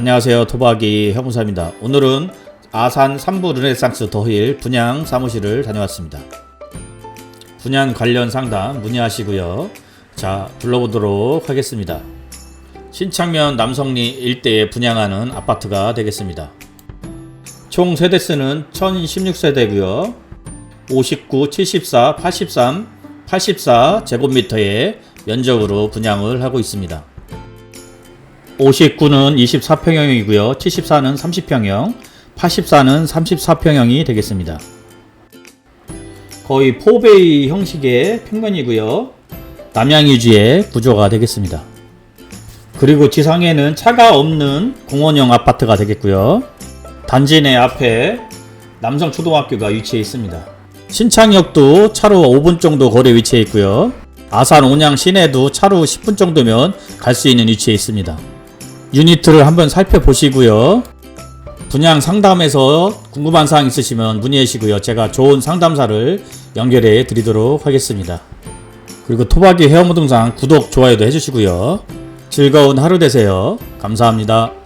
안녕하세요. 토박이 형무사입니다. 오늘은 아산 삼부 르네상스 더힐 분양 사무실을 다녀왔습니다. 분양 관련 상담 문의하시고요. 자, 불러보도록 하겠습니다. 신창면 남성리 일대에 분양하는 아파트가 되겠습니다. 총 세대수는 1016세대고요. 59, 74, 83, 84 제곱미터의 면적으로 분양을 하고 있습니다. 59는 24평형이고요. 74는 30평형, 84는 34평형이 되겠습니다. 거의 포베이 형식의 평면이고요. 남양 위주의 구조가 되겠습니다. 그리고 지상에는 차가 없는 공원형 아파트가 되겠고요. 단지 내 앞에 남성 초등학교가 위치해 있습니다. 신창역도 차로 5분 정도 거리에 위치해 있고요. 아산 온양 시내도 차로 10분 정도면 갈 수 있는 위치에 있습니다. 유니트를 한번 살펴보시고요. 분양 상담에서 궁금한 사항 있으시면 문의해 주시고요. 제가 좋은 상담사를 연결해 드리도록 하겠습니다. 그리고 토박이 헤어모 동상 구독, 좋아요도 해주시고요. 즐거운 하루 되세요. 감사합니다.